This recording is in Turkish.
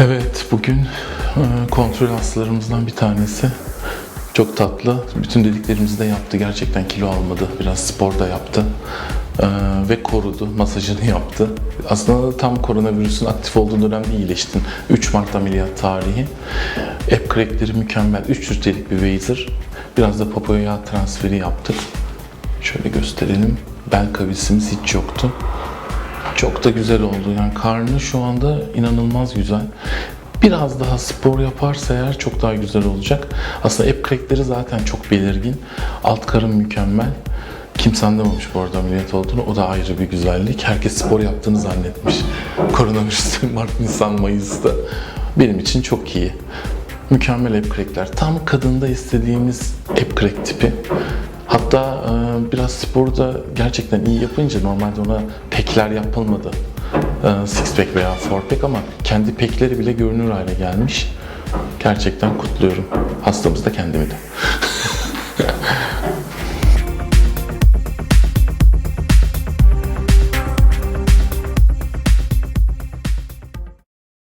Evet, bugün e, kontrol hastalarımızdan bir tanesi. Çok tatlı. Bütün dediklerimizi de yaptı. Gerçekten kilo almadı. Biraz spor da yaptı. E, ve korudu. Masajını yaptı. Aslında tam koronavirüsün aktif olduğu dönemde iyileştin. 3 Mart ameliyat tarihi. App crackleri mükemmel. 3 litrelik bir Wazer. Biraz da papoya yağ transferi yaptık. Şöyle gösterelim. Bel kavisimiz hiç yoktu. Çok da güzel oldu. Yani karnı şu anda inanılmaz güzel. Biraz daha spor yaparsa eğer çok daha güzel olacak. Aslında app crackleri zaten çok belirgin. Alt karın mükemmel. Kimse anlamamış bu arada ameliyat olduğunu. O da ayrı bir güzellik. Herkes spor yaptığını zannetmiş. Koronavirüste Mart, Nisan, Mayıs'ta. Benim için çok iyi. Mükemmel app crackler. Tam kadında istediğimiz app crack tipi. Hatta e, biraz sporda gerçekten iyi yapınca normalde ona pekler yapılmadı. E, six pack veya four pack ama kendi pekleri bile görünür hale gelmiş. Gerçekten kutluyorum. Hastamız da kendimi de.